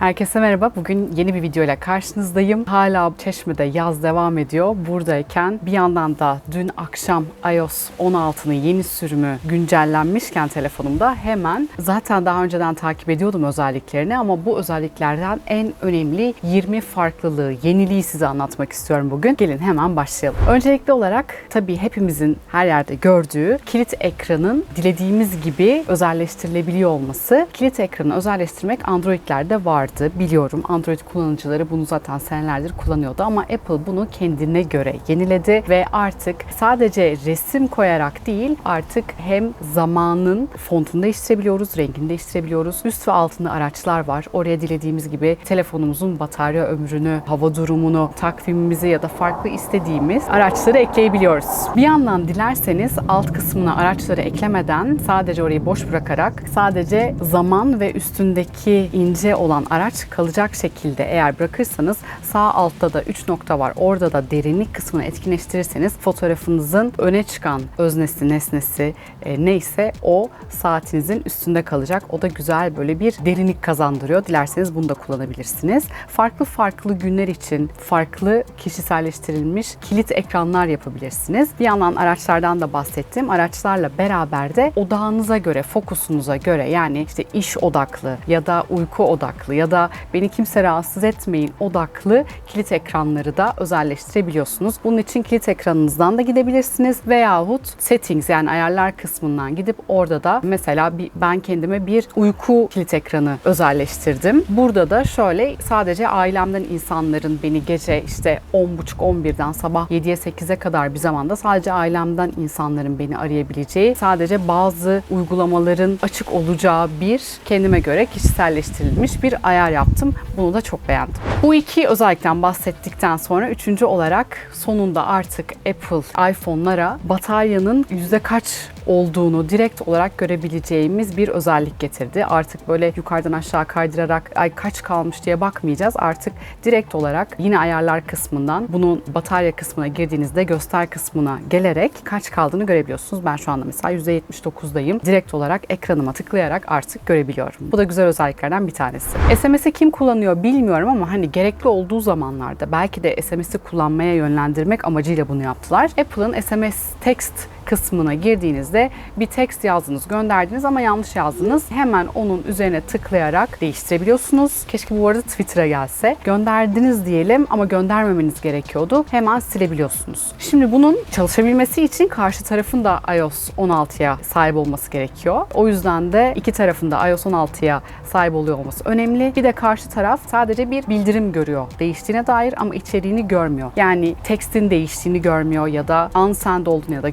Herkese merhaba. Bugün yeni bir video ile karşınızdayım. Hala Çeşme'de yaz devam ediyor. Buradayken bir yandan da dün akşam iOS 16'nın yeni sürümü güncellenmişken telefonumda hemen zaten daha önceden takip ediyordum özelliklerini ama bu özelliklerden en önemli 20 farklılığı, yeniliği size anlatmak istiyorum bugün. Gelin hemen başlayalım. Öncelikli olarak tabii hepimizin her yerde gördüğü kilit ekranın dilediğimiz gibi özelleştirilebiliyor olması. Kilit ekranı özelleştirmek Android'lerde vardı biliyorum. Android kullanıcıları bunu zaten senelerdir kullanıyordu ama Apple bunu kendine göre yeniledi ve artık sadece resim koyarak değil artık hem zamanın fontunu değiştirebiliyoruz, rengini değiştirebiliyoruz. Üst ve altında araçlar var. Oraya dilediğimiz gibi telefonumuzun batarya ömrünü, hava durumunu, takvimimizi ya da farklı istediğimiz araçları ekleyebiliyoruz. Bir yandan dilerseniz alt kısmına araçları eklemeden sadece orayı boş bırakarak sadece zaman ve üstündeki ince olan araç kalacak şekilde eğer bırakırsanız sağ altta da 3 nokta var. Orada da derinlik kısmını etkinleştirirseniz fotoğrafınızın öne çıkan öznesi, nesnesi e, neyse o saatinizin üstünde kalacak. O da güzel böyle bir derinlik kazandırıyor. Dilerseniz bunu da kullanabilirsiniz. Farklı farklı günler için farklı kişiselleştirilmiş kilit ekranlar yapabilirsiniz. Bir yandan araçlardan da bahsettim. Araçlarla beraber de odağınıza göre, fokusunuza göre yani işte iş odaklı ya da uyku odaklı ya da beni kimse rahatsız etmeyin odaklı kilit ekranları da özelleştirebiliyorsunuz. Bunun için kilit ekranınızdan da gidebilirsiniz veyahut settings yani ayarlar kısmından gidip orada da mesela bir, ben kendime bir uyku kilit ekranı özelleştirdim. Burada da şöyle sadece ailemden insanların beni gece işte 10.30-11'den sabah 7'ye 8'e kadar bir zamanda sadece ailemden insanların beni arayabileceği, sadece bazı uygulamaların açık olacağı bir kendime göre kişiselleştirilmiş bir ayar yaptım. Bunu da çok beğendim. Bu iki özellikten bahsettikten sonra üçüncü olarak sonunda artık Apple iPhone'lara bataryanın yüzde kaç olduğunu direkt olarak görebileceğimiz bir özellik getirdi. Artık böyle yukarıdan aşağı kaydırarak ay kaç kalmış diye bakmayacağız. Artık direkt olarak yine ayarlar kısmından bunun batarya kısmına girdiğinizde göster kısmına gelerek kaç kaldığını görebiliyorsunuz. Ben şu anda mesela %79'dayım. Direkt olarak ekranıma tıklayarak artık görebiliyorum. Bu da güzel özelliklerden bir tanesi. SMS'i kim kullanıyor bilmiyorum ama hani gerekli olduğu zamanlarda belki de SMS'i kullanmaya yönlendirmek amacıyla bunu yaptılar. Apple'ın SMS text kısmına girdiğinizde bir text yazdınız, gönderdiniz ama yanlış yazdınız. Hemen onun üzerine tıklayarak değiştirebiliyorsunuz. Keşke bu arada Twitter'a gelse. Gönderdiniz diyelim ama göndermemeniz gerekiyordu. Hemen silebiliyorsunuz. Şimdi bunun çalışabilmesi için karşı tarafın da iOS 16'ya sahip olması gerekiyor. O yüzden de iki tarafın da iOS 16'ya sahip oluyor olması önemli. Bir de karşı taraf sadece bir bildirim görüyor değiştiğine dair ama içeriğini görmüyor. Yani tekstin değiştiğini görmüyor ya da unsend olduğunu ya da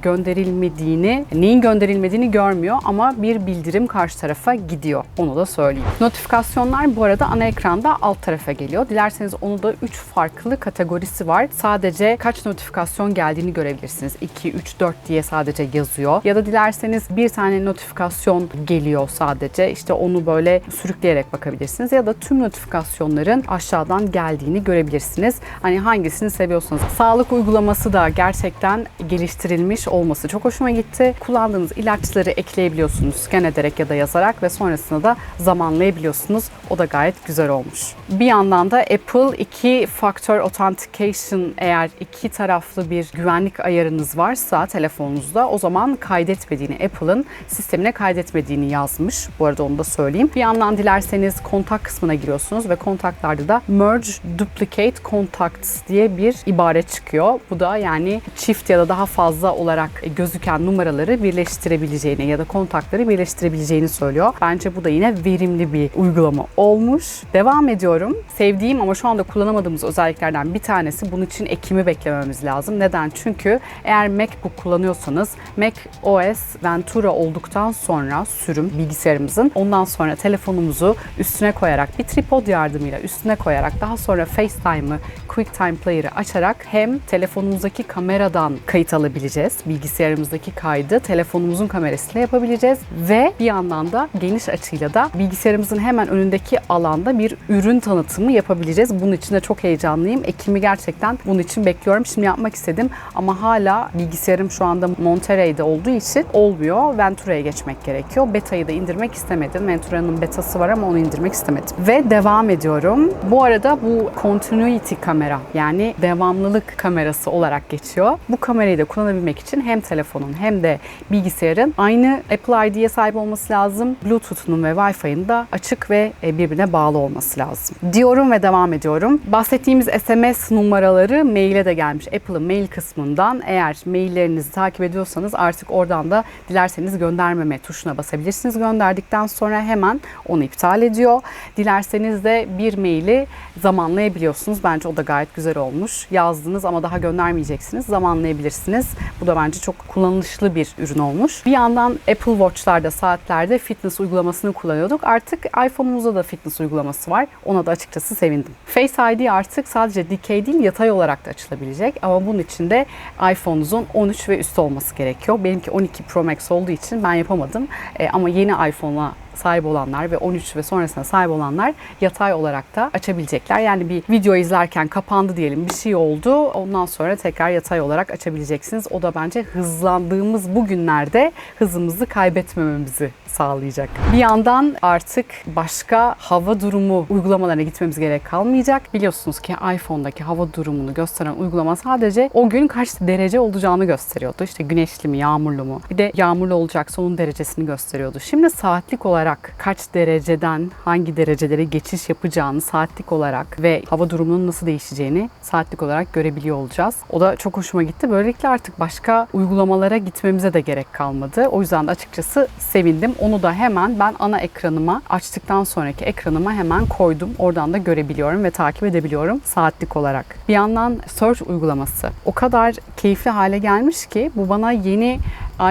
gönderilmediğini, neyin gönderilmediğini görmüyor ama bir bildirim karşı tarafa gidiyor. Onu da söyleyeyim. Notifikasyonlar bu arada ana ekranda alt tarafa geliyor. Dilerseniz onu da 3 farklı kategorisi var. Sadece kaç notifikasyon geldiğini görebilirsiniz. 2, 3, 4 diye sadece yazıyor. Ya da dilerseniz bir tane notifikasyon geliyor sadece. İşte onu böyle sürükleyerek bakabilirsiniz. Ya da tüm notifikasyonların aşağıdan geldiğini görebilirsiniz. Hani hangisini seviyorsanız. Sağlık uygulaması da gerçekten geliştirilmiş olması çok hoşuma gitti. Kullandığınız ilaçları ekleyebiliyorsunuz scan ederek ya da yazarak ve sonrasında da zamanlayabiliyorsunuz. O da gayet güzel olmuş. Bir yandan da Apple iki faktör authentication eğer iki taraflı bir güvenlik ayarınız varsa telefonunuzda o zaman kaydetmediğini Apple'ın sistemine kaydetmediğini yazmış. Bu arada onu da söyleyeyim. Bir yandan dilerseniz kontak kısmına giriyorsunuz ve kontaklarda da merge duplicate contacts diye bir ibare çıkıyor. Bu da yani çift ya da daha fazla olarak gözüken numaraları birleştirebileceğini ya da kontakları birleştirebileceğini söylüyor. Bence bu da yine verimli bir uygulama olmuş. Devam ediyorum. Sevdiğim ama şu anda kullanamadığımız özelliklerden bir tanesi bunun için Ekim'i beklememiz lazım. Neden? Çünkü eğer MacBook kullanıyorsanız Mac OS Ventura olduktan sonra sürüm bilgisayarımızın ondan sonra telefonumuzu üstüne koyarak bir tripod yardımıyla üstüne koyarak daha sonra FaceTime'ı QuickTime Player'ı açarak hem telefonumuzdaki kameradan kayıt alabileceğiz bilgisayar bilgisayarımızdaki kaydı telefonumuzun kamerasıyla yapabileceğiz ve bir yandan da geniş açıyla da bilgisayarımızın hemen önündeki alanda bir ürün tanıtımı yapabileceğiz. Bunun için de çok heyecanlıyım. Ekim'i gerçekten bunun için bekliyorum. Şimdi yapmak istedim ama hala bilgisayarım şu anda Monterey'de olduğu için olmuyor. Ventura'ya geçmek gerekiyor. Beta'yı da indirmek istemedim. Ventura'nın betası var ama onu indirmek istemedim. Ve devam ediyorum. Bu arada bu continuity kamera yani devamlılık kamerası olarak geçiyor. Bu kamerayı da kullanabilmek için hem telefonun hem de bilgisayarın aynı Apple ID'ye sahip olması lazım. Bluetooth'unun ve Wi-Fi'nin da açık ve e, birbirine bağlı olması lazım. Diyorum ve devam ediyorum. Bahsettiğimiz SMS numaraları maile de gelmiş. Apple'ın mail kısmından eğer maillerinizi takip ediyorsanız artık oradan da dilerseniz göndermeme tuşuna basabilirsiniz. Gönderdikten sonra hemen onu iptal ediyor. Dilerseniz de bir maili zamanlayabiliyorsunuz. Bence o da gayet güzel olmuş. Yazdınız ama daha göndermeyeceksiniz. Zamanlayabilirsiniz. Bu da bence çok kullanışlı bir ürün olmuş. Bir yandan Apple Watch'larda, saatlerde fitness uygulamasını kullanıyorduk. Artık iPhone'umuzda da fitness uygulaması var. Ona da açıkçası sevindim. Face ID artık sadece dikey değil yatay olarak da açılabilecek ama bunun için de iPhone'unuzun 13 ve üstü olması gerekiyor. Benimki 12 Pro Max olduğu için ben yapamadım. E, ama yeni iPhone'a sahip olanlar ve 13 ve sonrasına sahip olanlar yatay olarak da açabilecekler. Yani bir video izlerken kapandı diyelim bir şey oldu. Ondan sonra tekrar yatay olarak açabileceksiniz. O da bence hızlandığımız bu günlerde hızımızı kaybetmememizi sağlayacak. Bir yandan artık başka hava durumu uygulamalarına gitmemiz gerek kalmayacak. Biliyorsunuz ki iPhone'daki hava durumunu gösteren uygulama sadece o gün kaç derece olacağını gösteriyordu. İşte güneşli mi, yağmurlu mu? Bir de yağmurlu olacaksa onun derecesini gösteriyordu. Şimdi saatlik olarak kaç dereceden hangi derecelere geçiş yapacağını saatlik olarak ve hava durumunun nasıl değişeceğini saatlik olarak görebiliyor olacağız. O da çok hoşuma gitti. Böylelikle artık başka uygulamalara gitmemize de gerek kalmadı. O yüzden de açıkçası sevindim. Onu da hemen ben ana ekranıma açtıktan sonraki ekranıma hemen koydum. Oradan da görebiliyorum ve takip edebiliyorum saatlik olarak. Bir yandan search uygulaması o kadar keyifli hale gelmiş ki bu bana yeni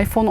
iPhone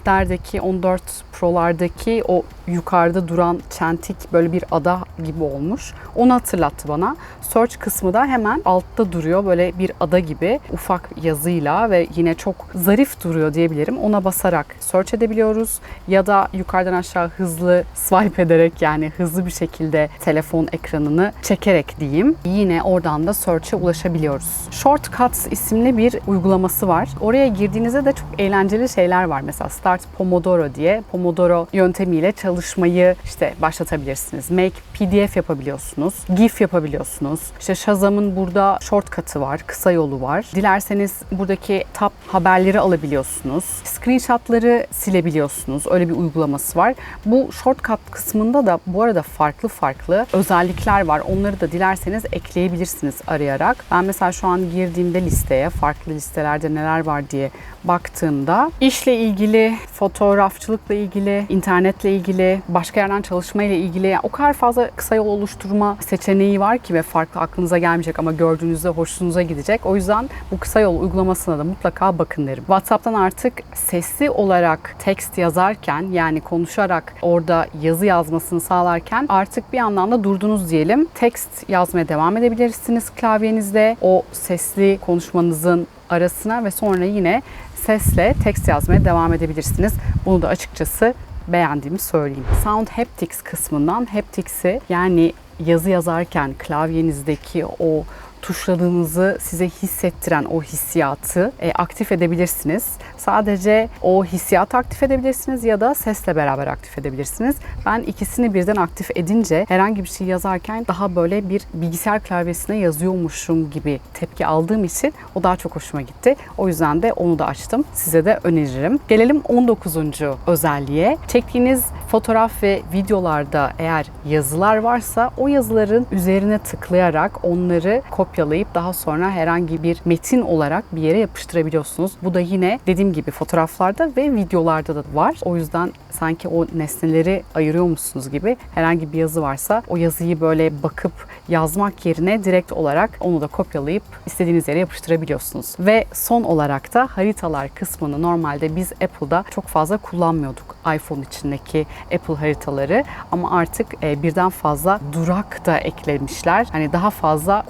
14'lerdeki 14 Pro'lardaki o yukarıda duran çentik böyle bir ada gibi olmuş. Onu hatırlattı bana. Search kısmı da hemen altta duruyor böyle bir ada gibi ufak yazıyla ve yine çok zarif duruyor diyebilirim. Ona basarak search edebiliyoruz ya da yukarıdan aşağı hızlı swipe ederek yani hızlı bir şekilde telefon ekranını çekerek diyeyim. Yine oradan da search'e ulaşabiliyoruz. Shortcuts isimli bir uygulaması var. Oraya girdiğinizde de çok eğlenceli şeyler var. Mesela Start Pomodoro diye Pomodoro yöntemiyle çalışmayı işte başlatabilirsiniz. Make PDF yapabiliyorsunuz. GIF yapabiliyorsunuz. İşte Shazam'ın burada shortcut'ı var, kısa yolu var. Dilerseniz buradaki tab haberleri alabiliyorsunuz. Screenshot'ları silebiliyorsunuz. Öyle bir uygulaması var. Bu shortcut kısmında da bu arada farklı farklı özellikler var. Onları da dilerseniz ekleyebilirsiniz arayarak. Ben mesela şu an girdiğimde listeye farklı listelerde neler var diye baktığımda işle ilgili, fotoğrafçılıkla ilgili, internetle ilgili, başka yerden çalışma ile ilgili yani o kadar fazla kısa yol oluşturma seçeneği var ki ve farklı aklınıza gelmeyecek ama gördüğünüzde hoşunuza gidecek. O yüzden bu kısa yol uygulamasına da mutlaka bakın derim. WhatsApp'tan artık sesli olarak text yazarken yani konuşarak orada yazı yazmasını sağlarken artık bir yandan da durdunuz diyelim. Text yazmaya devam edebilirsiniz klavyenizde. O sesli konuşmanızın arasına ve sonra yine sesle text yazmaya devam edebilirsiniz. Bunu da açıkçası beğendiğimi söyleyeyim. Sound Haptics kısmından Haptics'i yani yazı yazarken klavyenizdeki o tuşladığınızı size hissettiren o hissiyatı e, aktif edebilirsiniz. Sadece o hissiyatı aktif edebilirsiniz ya da sesle beraber aktif edebilirsiniz. Ben ikisini birden aktif edince herhangi bir şey yazarken daha böyle bir bilgisayar klavyesine yazıyormuşum gibi tepki aldığım için o daha çok hoşuma gitti. O yüzden de onu da açtım. Size de öneririm. Gelelim 19. özelliğe. Çektiğiniz fotoğraf ve videolarda eğer yazılar varsa o yazıların üzerine tıklayarak onları kopyalayıp daha sonra herhangi bir metin olarak bir yere yapıştırabiliyorsunuz. Bu da yine dediğim gibi fotoğraflarda ve videolarda da var. O yüzden sanki o nesneleri ayırıyormuşsunuz gibi herhangi bir yazı varsa o yazıyı böyle bakıp yazmak yerine direkt olarak onu da kopyalayıp istediğiniz yere yapıştırabiliyorsunuz. Ve son olarak da haritalar kısmını normalde biz Apple'da çok fazla kullanmıyorduk iPhone içindeki Apple haritaları ama artık e, birden fazla durak da eklemişler. Hani daha fazla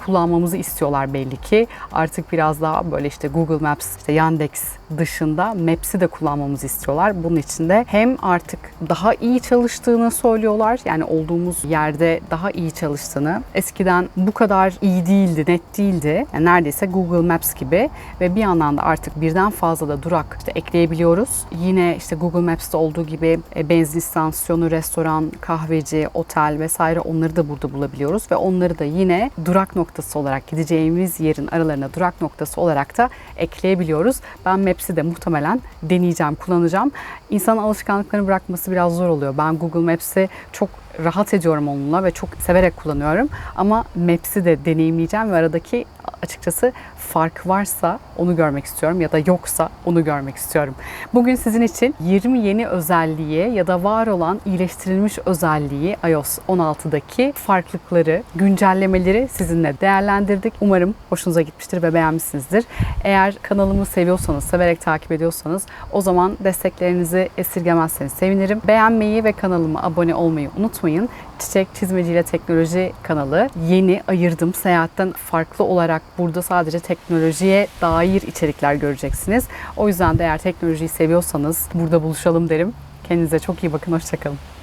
kullanmamızı istiyorlar belli ki. Artık biraz daha böyle işte Google Maps, işte Yandex dışında Maps'i de kullanmamızı istiyorlar. Bunun için de hem artık daha iyi çalıştığını söylüyorlar. Yani olduğumuz yerde daha iyi çalıştığını. Eskiden bu kadar iyi değildi, net değildi. Yani neredeyse Google Maps gibi ve bir yandan da artık birden fazla da durak işte ekleyebiliyoruz. Yine işte Google Maps'te olduğu gibi e, benzin istasyonu, restoran, kahveci, otel vesaire onları da burada bulabiliyoruz ve onları da yine durak noktası olarak gideceğimiz yerin aralarına durak noktası olarak da ekleyebiliyoruz. Ben Maps'i de muhtemelen deneyeceğim, kullanacağım. İnsanın alışkanlıklarını bırakması biraz zor oluyor. Ben Google Maps'i çok rahat ediyorum onunla ve çok severek kullanıyorum. Ama Maps'i de deneyimleyeceğim ve aradaki açıkçası fark varsa onu görmek istiyorum ya da yoksa onu görmek istiyorum. Bugün sizin için 20 yeni özelliği ya da var olan iyileştirilmiş özelliği iOS 16'daki farklılıkları, güncellemeleri sizinle değerlendirdik. Umarım hoşunuza gitmiştir ve beğenmişsinizdir. Eğer kanalımı seviyorsanız, severek takip ediyorsanız o zaman desteklerinizi esirgemezseniz sevinirim. Beğenmeyi ve kanalıma abone olmayı unutmayın. Çiçek Çizmeciyle Teknoloji kanalı yeni ayırdım. Seyahatten farklı olarak burada sadece teknolojiye dair içerikler göreceksiniz. O yüzden de eğer teknolojiyi seviyorsanız burada buluşalım derim. Kendinize çok iyi bakın. Hoşçakalın.